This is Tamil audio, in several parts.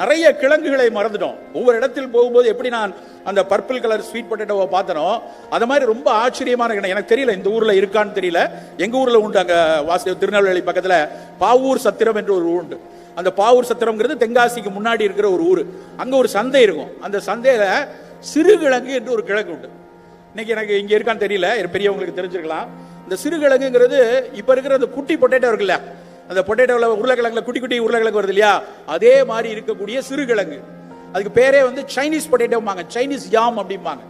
நிறைய கிழங்குகளை மறந்துட்டோம். ஒவ்வொரு இடத்தில் போகும்போது எப்படி நான் அந்த பர்பிள் கலர் ஸ்வீட் பொட்டேட்டோவை பார்த்தனோ அது மாதிரி ரொம்ப ஆச்சரியமான கிணறு. எனக்கு தெரியல இந்த ஊரில் இருக்கான்னு தெரியல. எங்கள் ஊரில் உண்டு அங்கே வாசி திருநெல்வேலி பக்கத்தில் பாவூர் சத்திரம் என்று ஒரு ஊர் உண்டு அந்த பாவூர் சத்திரம்ங்கிறது தென்காசிக்கு முன்னாடி இருக்கிற ஒரு ஊர். அங்கே ஒரு சந்தை இருக்கும். அந்த சந்தையில் சிறுகிழங்கு என்று ஒரு கிழங்கு உண்டு. இன்னைக்கு எனக்கு இங்கே இருக்கான்னு தெரியல. பெரியவங்களுக்கு தெரிஞ்சிருக்கலாம். இந்த சிறுகிழங்குங்கிறது இப்போ இருக்கிற அந்த குட்டி பொட்டேட்டோ இருக்குல்ல அந்த பொட்டேட்டோவில் உருளைக்கிழங்குல குட்டி குட்டி உருளைக்கிழங்கு வருது இல்லையா? அதே மாதிரி இருக்கக்கூடிய சிறுகிழங்கு. அதுக்கு பேரே வந்து சைனீஸ் பொட்டேட்டோம்பாங்க சைனீஸ் யாம் அப்படிம்பாங்க.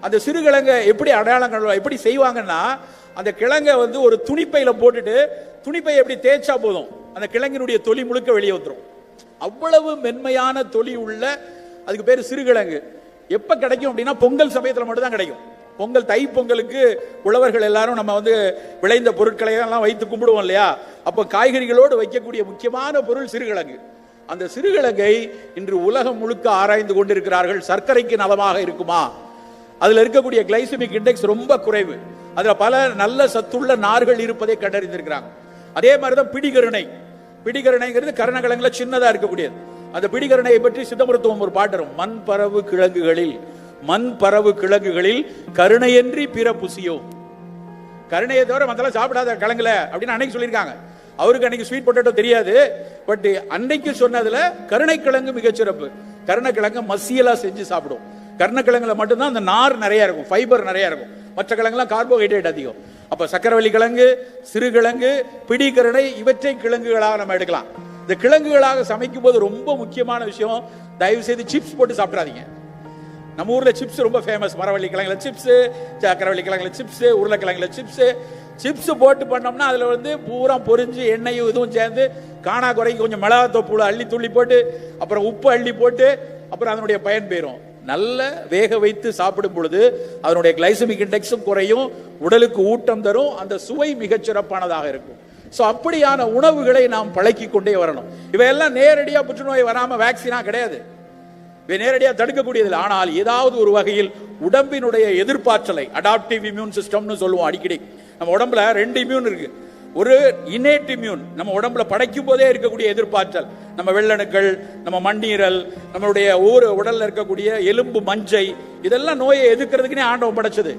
அந்த சிறுகிழங்கை எப்படி அடையாளம் எப்படி செய்வாங்கன்னா அந்த கிழங்கை வந்து ஒரு துணிப்பையில போட்டுட்டு துணிப்பை எப்படி தேய்ச்சா போதும்? அந்த கிழங்கினுடைய தொலி முழுக்க வெளியே வந்துடும் அவ்வளவு மென்மையான தொலி உள்ள அதுக்கு பேர் சிறுகிழங்கு. எப்ப கிடைக்கும் அப்படின்னா பொங்கல் சமயத்தில் மட்டும்தான் கிடைக்கும். பொங்கல் தை பொங்கலுக்கு உழவர்கள் எல்லாரும் நம்ம வந்து விளைந்த பொருட்களை எல்லாம் வைத்து கும்பிடுவோம் இல்லையா? அப்போ காய்கறிகளோடு வைக்கக்கூடிய முக்கியமான பொருள் சிறுகிழங்கு. அந்த சிறுகிழங்கை இன்று உலகம் முழுக்க ஆராய்ந்து கொண்டிருக்கிறார்கள். சர்க்கரைக்கு நலமாக இருக்குமா? அதில் இருக்கக்கூடிய கிளைசமிக் இண்டெக்ஸ் ரொம்ப குறைவு. அதில் பல நல்ல சத்துள்ள நார்கள் இருப்பதை கண்டறிந்திருக்கிறாங்க. அதே மாதிரி தான் பிடிகருணை. பிடிகருணைங்கிறது கரணக்கிழங்குல சின்னதாக இருக்கக்கூடியது. அந்த பிடிகருணையை பற்றி சித்த மருத்துவம் ஒரு பாட்டு மண் பரவு கிழங்குகளில் மண் பறவு கிழங்குகளில் கருணையன்றி பிற புசியோ கருணையை தவிர மத்தெல்லாம் சாப்பிடாத கிழங்குல அப்படின்னு அன்னைக்கு சொல்லியிருக்காங்க. அவருக்கு அன்னைக்கு ஸ்வீட் பொட்டேட்டோ தெரியாது. பட் அன்னைக்கு சொன்னதுல கருணைக்கிழங்கு மிகச்சிறப்பு கருணைக்கிழங்கு மசியலா செஞ்சு சாப்பிடும். கருணைக்கிழங்குல மட்டும்தான் அந்த நார் நிறைய இருக்கும் ஃபைபர் நிறைய இருக்கும். மற்ற கிழங்குலாம் கார்போஹைட்ரேட் அதிகம். அப்போ சக்கரவள்ளி கிழங்கு சிறுகிழங்கு பிடிக்கரணை இவற்றை கிழங்குகளாக நம்ம எடுக்கலாம். இந்த கிழங்குகளாக சமைக்கும் போது ரொம்ப முக்கியமான விஷயம் தயவு செய்து சிப்ஸ் போட்டு சாப்பிடாதீங்க. நம்ம ஊரில் சிப்ஸ் ரொம்ப ஃபேமஸ் மரவள்ளி கிழங்குல சிப்ஸ் சக்கரவள்ளி கிழங்குல சிப்ஸ் உருளைக்கிழங்குல சிப்ஸ் சிப்ஸ் போட்டு பண்ணோம்னா அதில் வந்து பூரா பொரிஞ்சு எண்ணெயும் இதுவும் சேர்ந்து காணா குறைக்கு கொஞ்சம் மிளகாத்தூள் அள்ளி துள்ளி போட்டு அப்புறம் உப்பு அள்ளி போட்டு அப்புறம் அதனுடைய பயன் போயிடும் நல்ல வேக வைத்து சாப்பிடும் பொழுது அதனுடைய கிளைசமிக் இண்டெக்ஸும் குறையும் உடலுக்கு ஊட்டம் தரும் அந்த சுவை மிகச்சிறப்பானதாக இருக்கும். ஸோ அப்படியான உணவுகளை நாம் பழக்கி கொண்டே வரணும். இவையெல்லாம் நேரடியாக புற்றுநோய் வராமல் வேக்சினா கிடையாது. நேரடியாக தடுக்கக்கூடியது ஆனால் ஏதாவது ஒரு வகையில் உடம்பினுடைய எதிர்ப்பாற்றலை அடாப்டிவ் இம்யூன் சிஸ்டம்னு சொல்லுவோம் அடிக்கடி. நம்ம உடம்புல ரெண்டு இம்யூன் இருக்கு. ஒரு இன்னேட் இம்யூன் நம்ம உடம்புல படைக்கும் போதே இருக்கக்கூடிய எதிர்ப்பாற்றல். நம்ம வெள்ளணுக்கள் நம்ம மண்ணீரல் நம்மளுடைய ஊர் உடல்ல இருக்கக்கூடிய எலும்பு மஞ்சை இதெல்லாம் நோயை எதிர்க்கிறதுக்குனே ஆண்டவன் படைச்சது.